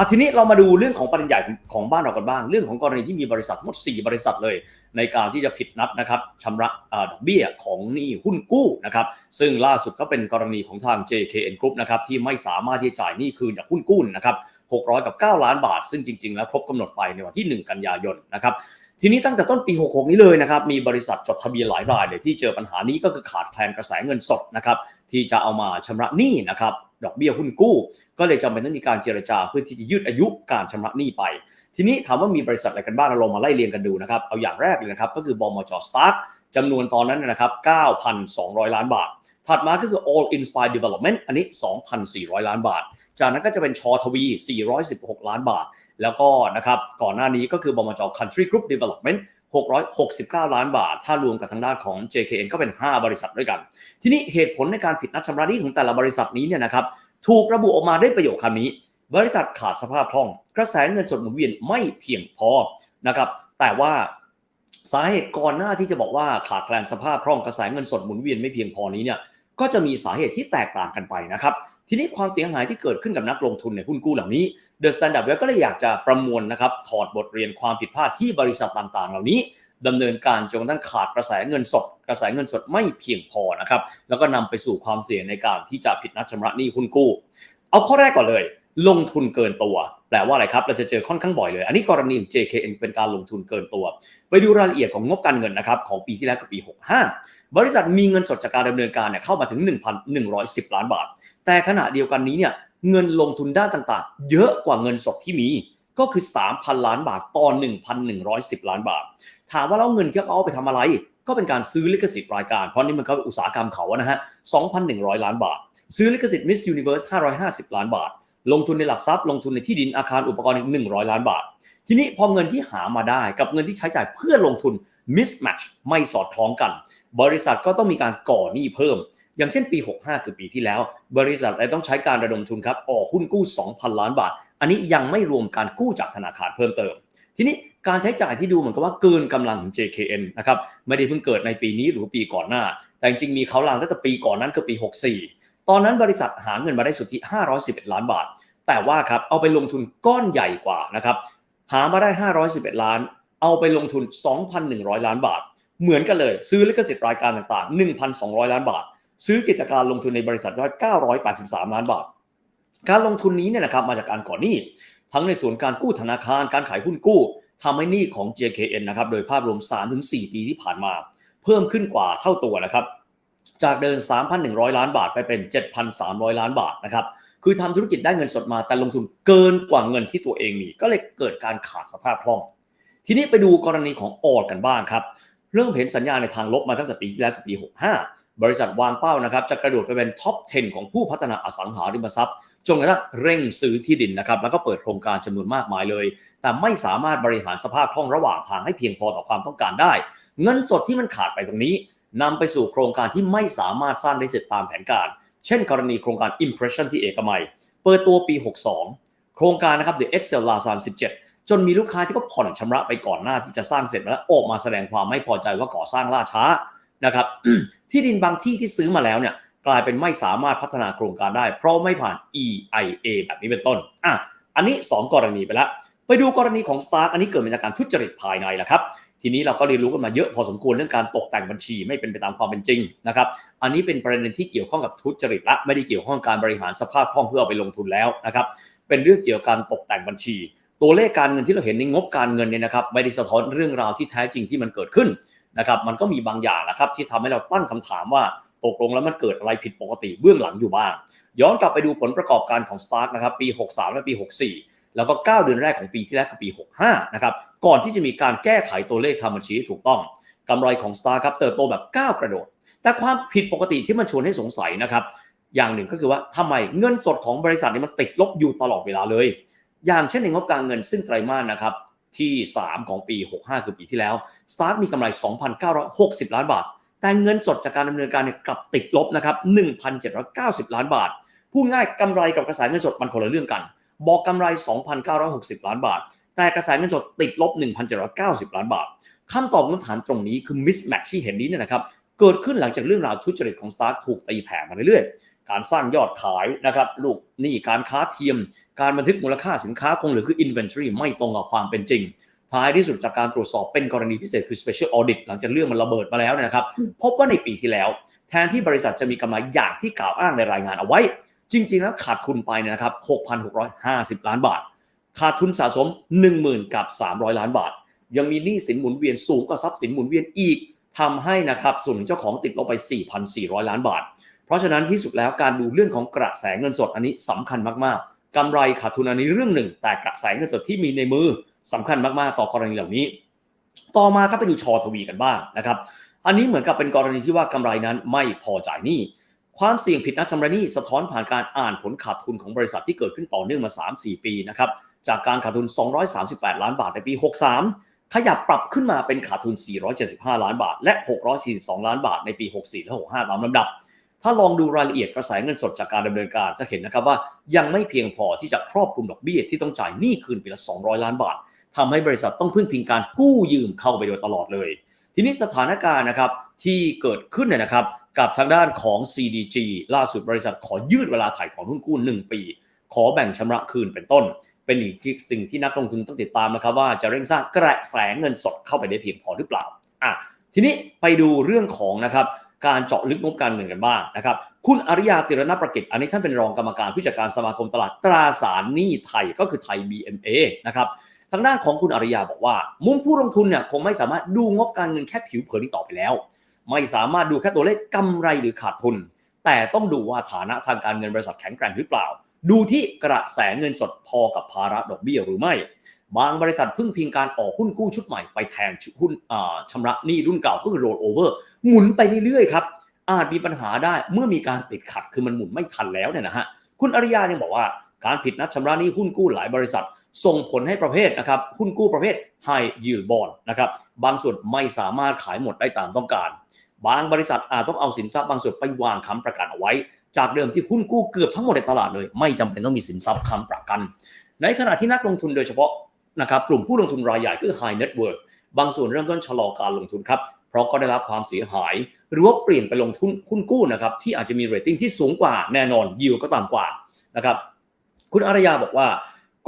อะทีนี้เรามาดูเรื่องของประเด็นใหญ่ของบ้านเรากันบ้าง เรื่องของกรณีที่มีบริษัททั้งหมด 4 บริษัทเลย ในการที่จะผิดนัดนะครับชำระดอกเบี้ยของหนี้หุ้นกู้นะครับซึ่งล่าสุดก็เป็นกรณีของทาง JKN Group นะครับที่ไม่สามารถที่จะจ่ายหนี้คืนจากหุ้นกู้นะครับ600กับ9ล้านบาท ซึ่งจริง ๆ แล้วครบกำหนดไปในวันที่ 1 กันยายนนะครับทีนี้ตั้งแต่ต้นปี 66 นี้เลยนะครับมีบริษัทจดทะเบียนหลายรายเลยที่เจอปัญหานี้ก็คือขาดแคลนกระแสเงินสดนะครับที่จะเอามาชำระหนี้นะครับ ดอกเบี้ยหุ้นกู้ ก็เลยจำเป็นต้องมีการเจรจาเพื่อที่จะยืดอายุการชำระหนี้ไป ทีนี้ถามว่ามีบริษัทอะไรกันบ้างเราลองมาไล่เรียงกันดูนะครับเอาอย่างแรกเลยนะครับก็คือบมจสตาร์ทจำนวนตอนนั้นนะครับ 9,200 ล้านบาท ถัดมาก็คือ All Inspire Development อันนี้ 2,400 ล้านบาท จากนั้นก็จะเป็นชอทวี 416 ล้านบาท แล้วก็นะครับ ก่อนหน้านี้ก็คือบมจ Country Group Development 669 ล้านบาท ถ้ารวมกับทางด้านของ JKN ก็เป็น 5 บริษัทด้วยกัน ทีนี้เหตุผลในการผิดนัดชำระหนี้ของแต่ละบริษัทนี้เนี่ยนะครับถูกระบุออกมาได้ประโยคคำนี้ บริษัทขาดสภาพคล่อง กระแสเงินสดหมุนเวียนไม่เพียงพอนะครับแต่ว่าสาเหตุก่อนหน้าที่จะบอกว่าขาดแคลนสภาพคล่องกระแสเงินสดหมุนเวียนไม่เพียงพอนี้เนี่ยก็จะมีสาเหตุที่แตกต่างกันไปนะครับ ทีนี้ความเสียหายที่เกิดขึ้นกับนักลงทุนในหุ้นกู้เหล่านี้ The Standard Well ก็เลยอยากจะประมวลนะครับถอดบทเรียนความผิดพลาดที่บริษัทต่างๆ เหล่านี้ดำเนินการจนกระทั่งขาดกระแสเงินสด กระแสเงินสดไม่เพียงพอนะครับแล้วก็นำไปสู่ความเสี่ยงในการที่จะผิดนัดชำระหนี้หุ้นกู้ เอาข้อแรกก่อนเลย ลงทุนเกินตัว แปลว่าอะไรครับ เราจะเจอค่อนข้างบ่อยเลย อันนี้กรณี JKN เป็นการลงทุนเกินตัว ไปดูรายละเอียดของงบการเงินนะครับของปีที่แล้วกับปี 65 บริษัทมีเงินสดจากการดำเนินการเนี่ยเข้ามาถึง 1,110 ล้านบาท แต่ขณะเดียวกันนี้เนี่ยเงินลงทุนด้านต่างๆ เยอะกว่าเงินสดที่มี ก็คือ 3,000 ล้านบาทต่อ1,110 ล้านบาท ถามว่าแล้วเงินที่เขาเอาไปทำอะไรก็เป็นการซื้อลิขสิทธิ์รายการ เพราะนี่มันก็อุตสาหกรรมเขานะฮะ 2,100 ล้านบาท ซื้อลิขสิทธิ์ Miss Universe 550 ล้านบาท ลงทุนในหลักทรัพย์ ลงทุนในที่ดินอาคารอุปกรณ์อีก100ล้านบาท ทีนี้พอเงินที่หามาได้กับเงินที่ใช้จ่ายเพื่อลงทุน mismatch ไม่สอดคล้องกัน บริษัทก็ต้องมีการก่อหนี้เพิ่ม อย่างเช่นปี 65 คือปีที่แล้ว บริษัทเลยต้องใช้การระดมทุนครับออกหุ้นกู้ 2,000 ล้านบาท อันนี้ยังไม่รวมการกู้จากธนาคารเพิ่มเติม ทีนี้การใช้จ่ายที่ดูเหมือนกับว่าเกินกำลังของ JKN นะครับไม่ได้เพิ่งเกิดในปีนี้หรือปีก่อนหน้า แต่จริงมีเขาลางตั้งแต่ปีก่อนนั้นคือปี 64 ตอนนั้นบริษัทหาเงินมาได้สุทธิ 511 ล้านบาท แต่ว่าครับเอาไปลงทุนก้อนใหญ่กว่านะครับหามาได้ 511 ล้าน เอาไปลงทุน 2,100 ล้านบาท เหมือนกันเลย ซื้อลิขสิทธิ์รายการต่างๆ 1,200 ล้านบาท ซื้อกิจการลงทุนในบริษัทยอด983 ล้านบาท การลงทุนนี้เนี่ยนะครับมาจากการก่อหนี้ ทั้งในส่วนการกู้ธนาคารการขายหุ้นกู้ทำให้หนี้ของ JKN นะครับโดยภาพรวม 3-4 ปีที่ผ่านมา เพิ่มขึ้นกว่าเท่าตัวนะครับ จากเดิม3,100 ล้านบาทไปเป็น 7,300 ล้านบาทนะครับ คือทำธุรกิจได้เงินสดมาแต่ลงทุนเกินกว่าเงินที่ตัวเองมี ก็เลยเกิดการขาดสภาพคล่อง ทีนี้ไปดูกรณีของออดกันบ้างครับ เริ่มเห็นสัญญาณในทางลบมาตั้งแต่ปีที่แล้วกับปี 65 บริษัทวางเป้านะครับจะกระโดดไปเป็นท็อป 10 ของผู้พัฒนาอสังหาริมทรัพย์จนกระทั่งเร่งซื้อที่ดินนะครับแล้วก็เปิดโครงการจำนวนมากมายเลย แต่ไม่สามารถบริหารสภาพคล่องระหว่างทางให้เพียงพอต่อความต้องการได้ เงินสดที่มันขาดไปตรงนี้ นำไปสู่โครงการที่ไม่สามารถสร้างได้เสร็จตามแผนการ เช่นกรณีโครงการ Impression ที่เอกมัย เปิดตัวปี 62 โครงการนะครับ The Excel l a s a n 17 จนมีลูกค้าที่เขาผ่อนชำระไปก่อนหน้าที่จะสร้างเสร็จแล้วออกมาแสดงความไม่พอใจว่าก่อสร้างล่าช้านะครับที่ดินบางที่ที่ซื้อมาแล้วเนี่ยกลายเป็นไม่สามารถพัฒนาโครงการได้ เพราะไม่ผ่าน EIA แบบนี้เป็นต้นอะอันนี้ 2 กรณีไปแล้วไปดูกรณีของ Stark อันนี้เกิดมาจากการทุจริตภายในแหละครับ ทีนี้เราก็เรียนรู้กันมาเยอะพอสมควรเรื่องการตกแต่งบัญชีไม่เป็นไปตามความเป็นจริงนะครับ อันนี้เป็นประเด็นที่เกี่ยวข้องกับทุจริตละไม่ได้เกี่ยวข้องการบริหารสภาพคล่องเพื่อเอาไปลงทุนแล้วนะครับ เป็นเรื่องเกี่ยวกับการตกแต่งบัญชี ตัวเลขการเงินที่เราเห็นในงบการเงินเนี่ยนะครับไม่ได้สะท้อนเรื่องราวที่แท้จริงที่มันเกิดขึ้นนะครับ มันก็มีบางอย่างนะครับที่ทำให้เราตั้งคำถามว่าตกลงแล้วมันเกิดอะไรผิดปกติเบื้องหลังอยู่บ้าง ย้อนกลับไปดูผลประกอบการของ Stark นะครับปี 63 และปี 64 แล้วก็ 9 เดือนแรกของปีที่แล้วกับปี 65 นะครับ ก่อนที่จะมีการแก้ไขตัวเลขทำบัญชีที่ถูกต้องกำไรของ Stark ครับเติบโตแบบก้าวกระโดด แต่ความผิดปกติที่มันชวนให้สงสัยนะครับ อย่างหนึ่งก็คือว่าทำไมเงินสดของบริษัทนี้มันติดลบอยู่ตลอดเวลาเลย อย่างเช่นในงบการเงินซึ่งไตรมาสนะครับที่ 3 ของปี 65 คือปีที่แล้ว Stark มีกำไร 2,960 ล้านบาท แต่เงินสดจากการดำเนินการเนี่ยกลับติดลบนะครับ 1,790 ล้านบาท พูดง่ายกำไรกับกระแสเงินสดมันคนละเรื่องกัน บอกกำไร 2,960 ล้านบาท แต่กระแสเงินสดติดลบ 1,790 ล้านบาทคำตอบคำถามตรงนี้คือ mismatch ที่เห็นนี้เนี่ยนะครับเกิดขึ้นหลังจากเรื่องราวทุจริตของ Stark ถูกตีแผ่มาเรื่อยๆ การสร้างยอดขายนะครับลูกหนี้การค้าเทียม การบันทึกมูลค่าสินค้าคงเหลือคือ inventory ไม่ตรงกับความเป็นจริง ท้ายที่สุดจากการตรวจสอบเป็นกรณีพิเศษคือ special audit หลังจากเรื่องมันระเบิดมาแล้วนะครับ พบว่าในปีที่แล้ว แทนที่บริษัทจะมีกำไรอย่างที่กล่าวอ้างในรายงานเอาไว้ จริง ๆ แล้วขาดทุนไปเนยนะครับ 6,650 ล้านบาท ขาดทุนสะสม 10,000กับ 300 ล้านบาท ยังมีหนี้สินหมุนเวียนสูงกว่าทรัพย์สินหมุนเวียนอีกทำให้นะครับส่วนของเจ้าของติดลบไป 4,400 ล้านบาท เพราะฉะนั้นที่สุดแล้วการดูเรื่องของกระแสเงินสดอันนี้สำคัญมากๆกำไรขาดทุนอันนี้เรื่องหนึ่ง แต่กระแสเงินสดที่มีในมือสำคัญมากๆ ต่อกรณีเหล่านี้ ต่อมาครับไปดูชอทวีกันบ้างนะครับ อันนี้เหมือนกับเป็นกรณีที่ว่ากำไรนั้นไม่พอจ่ายหนี้ ความเสี่ยงผิดนัดชำระหนี้สะท้อนผ่านการอ่านผลขาดทุนของบริษัทที่เกิดขึ้นต่อเนื่องมา 3-4 ปีนะครับจากการขาดทุน 238 ล้านบาทในปี 63 ขยับปรับขึ้นมาเป็นขาดทุน 475 ล้านบาท และ 642 ล้านบาทในปี 64 และ 65 ตามลำดับ ถ้าลองดูรายละเอียดกระแสเงินสดจากการดำเนินการจะเห็นนะครับว่ายังไม่เพียงพอที่จะครอบคลุมดอกเบี้ยที่ต้องจ่ายหนี้คืนปีละ 200 ล้านบาททำให้บริษัทต้องพึ่งพิงการกู้ยืมเข้าไปโดยตลอดเลย ทีนี้สถานการณ์นะครับที่เกิดขึ้นเนี่ยนะครับกับทางด้านของ CDG ล่าสุดบริษัทขอยืดเวลาถ่ายถอนหุ้นกู้ 1 ปี ขอแบ่งชำระคืนเป็นต้น เป็นอีกสิ่งที่นักลงทุนต้องติดตามนะครับว่าจะเร่งสร้างกระแสเงินสดเข้าไปได้เพียงพอหรือเปล่าอะทีนี้ไปดูเรื่องของนะครับการเจาะลึกงบการเงินกันบ้างนะครับคุณอริยาติรณประกิจอันนี้ท่านเป็นรองกรรมการผู้จัดการสมาคมตลาดตราสารหนี้ไทยก็คือไทย BMA นะครับ ทางด้านของคุณอริยาบอกว่า มุมผู้ลงทุนเนี่ยคงไม่สามารถดูงบการเงินแค่ผิวเผินอีกต่อไปแล้ว ไม่สามารถดูแค่ตัวเลขกำไรหรือขาดทุน แต่ต้องดูว่าฐานะทางการเงินบริษัทแข็งแกร่งหรือเปล่า ดูที่กระแสเงินสดพอกับภาระดอกเบี้ยหรือไม่ บางบริษัทพึ่งพิงการออกหุ้นกู้ชุดใหม่ไปแทนหุ้นชำระหนี้รุ่นเก่าก็คือ roll over หมุนไปเรื่อยๆครับอาจมีปัญหาได้เมื่อมีการติดขัดคือมันหมุนไม่ทันแล้วเนี่ยนะฮะคุณอริยายังบอกว่าการผิดนัดชำระหนี้หุ้นกู้หลายบริษัท ส่งผลให้ประเภทนะครับหุ้นกู้ประเภท high yield bond นะครับบางส่วนไม่สามารถขายหมดได้ตามต้องการ บางบริษัทอาจต้องเอาสินทรัพย์บางส่วนไปวางค้ำประกันเอาไว้ จากเดิมที่หุ้นกู้เกือบทั้งหมดในตลาดเลย ไม่จำเป็นต้องมีสินทรัพย์ค้ำประกัน ในขณะที่นักลงทุนโดยเฉพาะนะครับกลุ่มผู้ลงทุนรายใหญ่คือ high net worth บางส่วนเริ่มต้นชะลอการลงทุนครับเพราะก็ได้รับความเสียหาย หรือว่าเปลี่ยนไปลงทุนหุ้นกู้นะครับที่อาจจะมีเรตติ้งที่สูงกว่าแน่นอนยิวก็ต่ำกว่านะครับคุณอารยาบอกว่า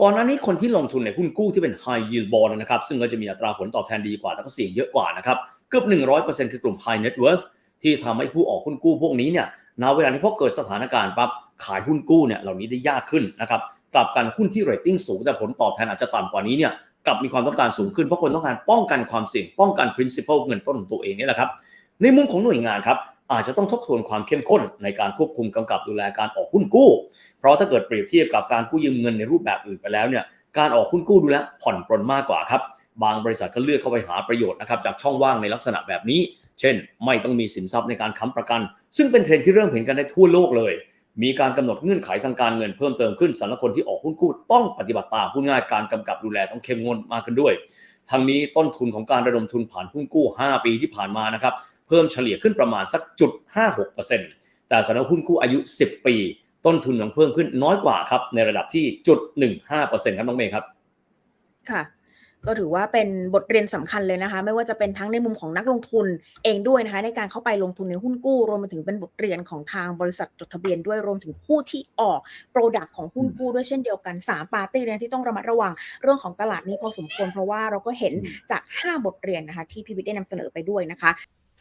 ก่อนหน้านี้คนที่ลงทุนในหุ้นกู้ที่เป็น high yield bond นะครับ ซึ่งก็จะมีอัตราผลตอบแทนดีกว่าแต่ก็เสี่ยงเยอะกว่านะครับเกือบ 100%คือกลุ่ม high net worth ที่ทำให้ผู้ออกหุ้นกู้พวกนี้เนี่ยณเวลาที่พอเกิดสถานการณ์ปั๊บขายหุ้นกู้เนี่ยเหล่านี้ได้ยากขึ้นนะครับกลับกันหุ้นที่เรตติ้งสูงแต่ผลตอบแทนอาจจะต่ำกว่านี้เนี่ยกลับมีความต้องการสูงขึ้นเพราะคนต้องการป้องกันความเสี่ยงป้องกัน principal เงินต้นของตัวเองนี่แหละครับในมุมของหน่วยงานครับ อาจจะต้องทบทวนความเข้มข้นในการควบคุมกำกับดูแลการออกหุ้นกู้ เพราะถ้าเกิดเปรียบเทียบกับการกู้ยืมเงินในรูปแบบอื่นไปแล้วเนี่ยการออกหุ้นกู้ดูแลผ่อนปรนมากกว่าครับบางบริษัทก็เลือกเข้าไปหาประโยชน์นะครับจากช่องว่างในลักษณะแบบนี้ เช่น ไม่ต้องมีสินทรัพย์ในการค้ำประกัน ซึ่งเป็นเทรนด์ที่เริ่มเห็นกันได้ทั่วโลกเลย มีการกำหนดเงื่อนไขทางการเงินเพิ่มเติมขึ้นสำหรับคนที่ออกหุ้นกู้ต้องปฏิบัติตามพูดง่ายการกำกับดูแลต้องเข้มงวดมากขึ้นด้วยทั้งนี้ต้นทุนของการระดมทุนผ่านหุ้นกู้ 5 ปีที่ผ่านมานะครับ พิ่มเฉลี่ยขึ้นประมาณสักจุด56%แต่สำหรับหุ้นกู้อายุ 10 ปี ต้นทุนยังเพิ่มขึ้นน้อยกว่าครับในระดับที่จุด15%ครับน้องเมย์ครับ ค่ะก็ถือว่าเป็นบทเรียนสำคัญเลยนะคะ ไม่ว่าจะเป็นทั้งในมุมของนักลงทุนเองด้วยนะคะ ในการเข้าไปลงทุนในหุ้นกู้ รวมไปถึงเป็นบทเรียนของทางบริษัทจดทะเบียนด้วยรวมถึงผู้ที่ออกโปรดักต์ของหุ้นกู้ด้วยเช่นเดียวกัน 3 ปาร์ตี้เนี่ยที่ต้องระมัดระวังเรื่องของตลาดนี้พอสมควรเพราะว่าเราก็เห็นจาก 5 บทเรียนนะคะ ที่พี่วิทย์ได้นำเสนอไปด้วยนะคะ